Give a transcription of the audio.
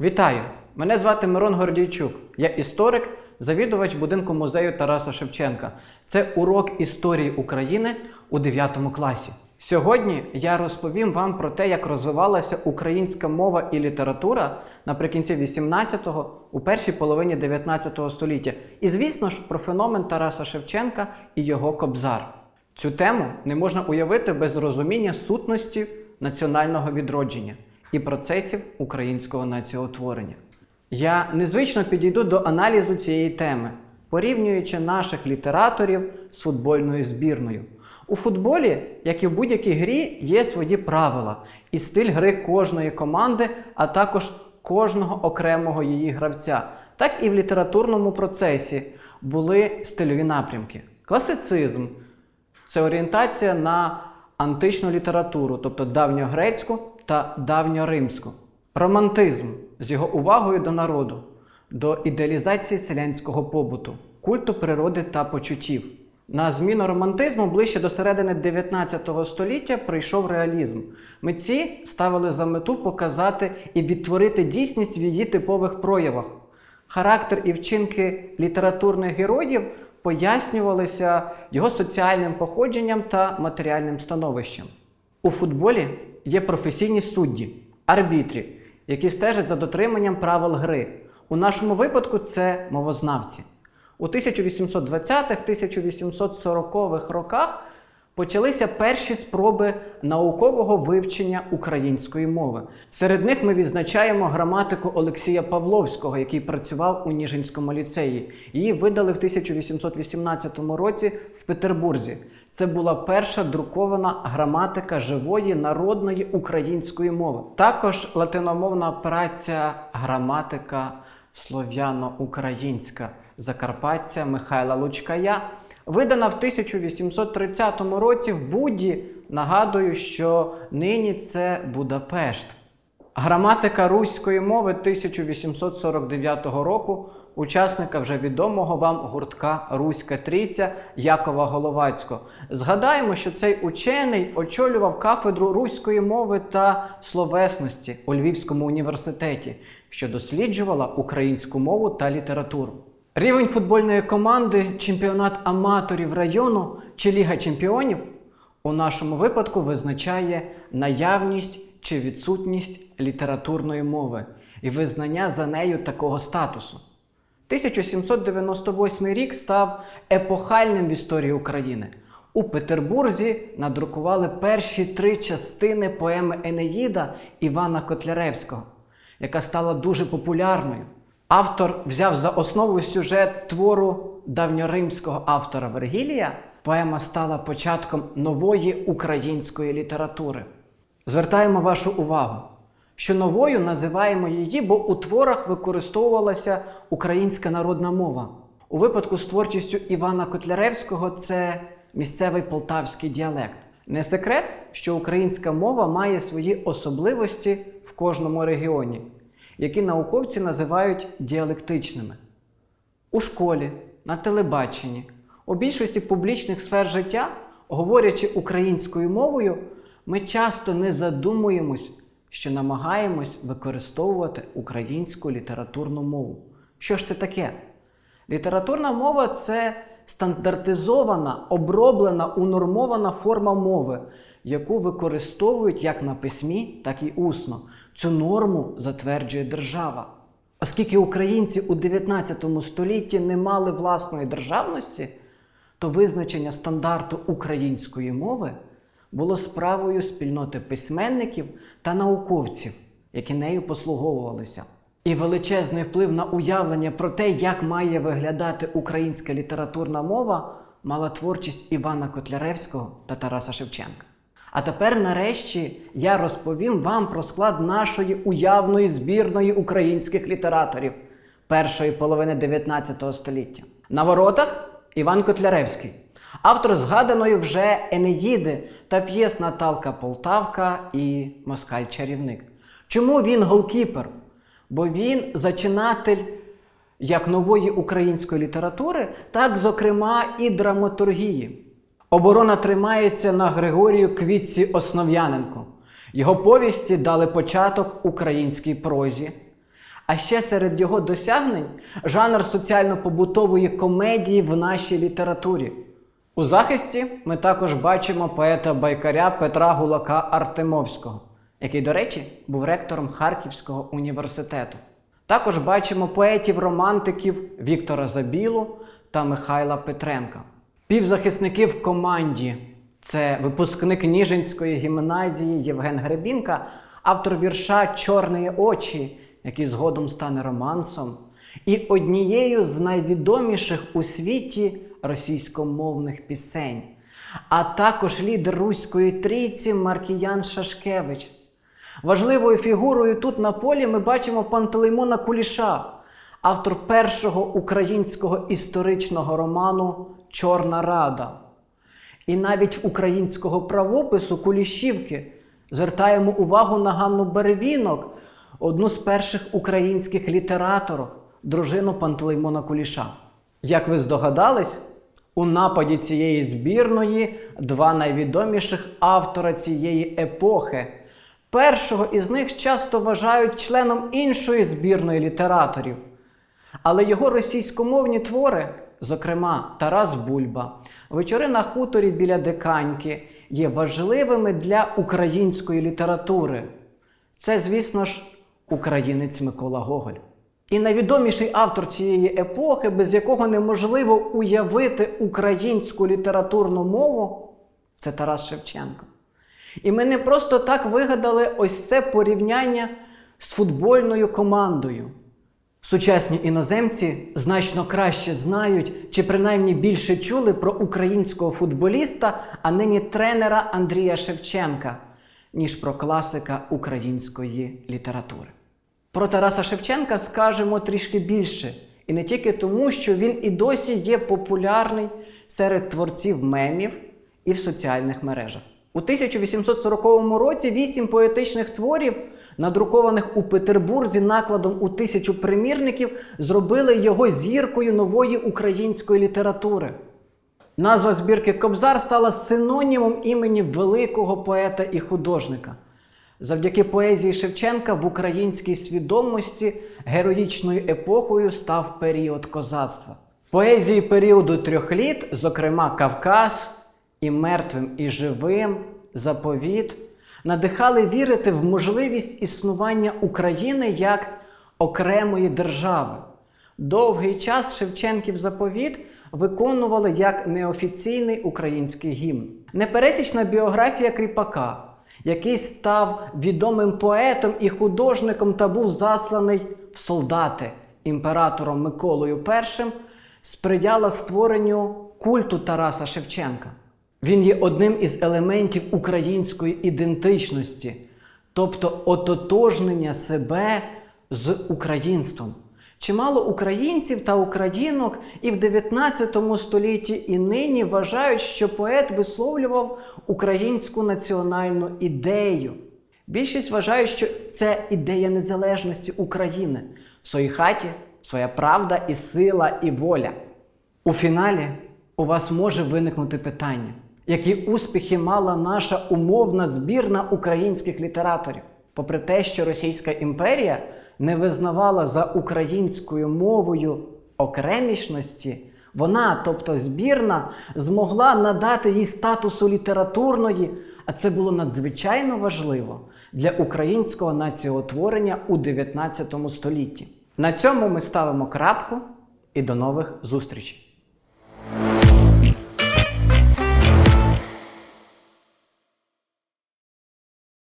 Вітаю! Мене звати Мирон Гордійчук. Я історик, завідувач будинку музею Тараса Шевченка. Це урок історії України у 9 класі. Сьогодні я розповім вам про те, як розвивалася українська мова і література наприкінці 18-го, у першій половині 19 століття. І, звісно ж, про феномен Тараса Шевченка і його кобзар. Цю тему не можна уявити без розуміння сутності національного відродження і процесів українського націоутворення. Я незвично підійду до аналізу цієї теми, порівнюючи наших літераторів з футбольною збірною. У футболі, як і в будь-якій грі, є свої правила і стиль гри кожної команди, а також кожного окремого її гравця. Так і в літературному процесі були стильові напрямки: класицизм, це орієнтація на античну літературу, тобто давньогрецьку та давньоримську. Романтизм з його увагою до народу, до ідеалізації селянського побуту, культу природи та почуттів. На зміну романтизму ближче до середини 19 століття прийшов реалізм. Митці ставили за мету показати і відтворити дійсність в її типових проявах. Характер і вчинки літературних героїв пояснювалися його соціальним походженням та матеріальним становищем. У футболі є професійні судді, арбітрі, які стежать за дотриманням правил гри. У нашому випадку це мовознавці. У 1820-1840-х роках почалися перші спроби наукового вивчення української мови. Серед них ми відзначаємо граматику Олексія Павловського, який працював у Ніжинському ліцеї. Її видали в 1818 році в Петербурзі. Це була перша друкована граматика живої народної української мови. Також латиномовна праця граматика слов'яно-українська Закарпаття Михайла Лучкая, видана в 1830 році в Буді. Нагадую, що нині це Будапешт. Граматика руської мови 1849 року, учасника вже відомого вам гуртка Руська Трійця Якова Головацького. Згадаємо, що цей учений очолював кафедру руської мови та словесності у Львівському університеті, що досліджувала українську мову та літературу. Рівень футбольної команди, чемпіонат аматорів району чи Ліга чемпіонів у нашому випадку визначає наявність чи відсутність літературної мови і визнання за нею такого статусу. 1798 рік став епохальним в історії України. У Петербурзі надрукували перші три частини поеми Енеїда Івана Котляревського, яка стала дуже популярною. Автор взяв за основу сюжет твору давньоримського автора Вергілія. Поема стала початком нової української літератури. Звертаємо вашу увагу, що новою називаємо її, бо у творах використовувалася українська народна мова. У випадку з творчістю Івана Котляревського це місцевий полтавський діалект. Не секрет, що українська мова має свої особливості в кожному регіоні, які науковці називають діалектичними. У школі, на телебаченні, у більшості публічних сфер життя, говорячи українською мовою, ми часто не задумуємось, що намагаємось використовувати українську літературну мову. Що ж це таке? Літературна мова це стандартизована, оброблена, унормована форма мови, яку використовують як на письмі, так і усно. Цю норму затверджує держава. Оскільки українці у 19 столітті не мали власної державності, то визначення стандарту української мови було справою спільноти письменників та науковців, які нею послуговувалися. І величезний вплив на уявлення про те, як має виглядати українська літературна мова, мала творчість Івана Котляревського та Тараса Шевченка. А тепер, нарешті, я розповім вам про склад нашої уявної збірної українських літераторів першої половини 19 століття. На воротах Іван Котляревський, автор згаданої вже Енеїди та п'єс Наталка Полтавка і Москаль Чарівник. Чому він голкіпер? Бо він зачинатель як нової української літератури, так, зокрема, і драматургії. Оборона тримається на Григорію Квітці Основ'яненку. Його повісті дали початок українській прозі. А ще серед його досягнень жанр соціально-побутової комедії в нашій літературі. У захисті ми також бачимо поета байкаря Петра Гулака Артемовського, який, до речі, був ректором Харківського університету. Також бачимо поетів-романтиків Віктора Забілу та Михайла Петренка. Півзахисники в команді це випускник Ніжинської гімназії Євген Гребінка, автор вірша Чорні очі, який згодом стане романсом, і однією з найвідоміших у світі російськомовних пісень, а також лідер руської трійці Маркіян Шашкевич. Важливою фігурою тут на полі ми бачимо Пантелеймона Куліша, автор першого українського історичного роману Чорна Рада. І навіть українського правопису Кулішівки звертаємо увагу на Ганну Беревінок, одну з перших українських літераторок, дружину Пантелеймона Куліша. Як ви здогадались, у нападі цієї збірної два найвідоміших автора цієї епохи. Першого із них часто вважають членом іншої збірної літераторів. Але його російськомовні твори, зокрема Тарас Бульба, вечори на хуторі біля Диканьки, є важливими для української літератури. Це, звісно ж, українець Микола Гоголь. І найвідоміший автор цієї епохи, без якого неможливо уявити українську літературну мову, це Тарас Шевченко. І ми не просто так вигадали ось це порівняння з футбольною командою. Сучасні іноземці значно краще знають чи принаймні більше чули про українського футболіста, а нині тренера Андрія Шевченка, ніж про класика української літератури. Про Тараса Шевченка скажемо трішки більше, і не тільки тому, що він і досі є популярний серед творців мемів і в соціальних мережах. У 1840 році вісім поетичних творів, надрукованих у Петербурзі накладом у тисячу примірників, зробили його зіркою нової української літератури. Назва збірки Кобзар стала синонімом імені великого поета і художника. Завдяки поезії Шевченка в українській свідомості героїчною епохою став період козацтва. Поезії періоду трьох літ, зокрема Кавказ, і мертвим, і живим, заповіт, надихали вірити в можливість існування України як окремої держави. Довгий час Шевченків заповіт виконували як неофіційний український гімн. Непересічна біографія Кріпака, який став відомим поетом і художником та був засланий в солдати імператором Миколою І, сприяла створенню культу Тараса Шевченка. Він є одним із елементів української ідентичності, тобто ототожнення себе з українством. Чимало українців та українок і в 19 столітті, і нині вважають, що поет висловлював українську національну ідею. Більшість вважають, що це ідея незалежності України в своїй хаті, своя правда і сила, і воля. У фіналі у вас може виникнути питання, які успіхи мала наша умовна збірна українських літераторів, попри те, що Російська імперія не визнавала за українською мовою окремішності, вона, тобто збірна, змогла надати їй статусу літературної, а це було надзвичайно важливо для українського націотворення у 19 столітті. На цьому ми ставимо крапку і до нових зустрічей.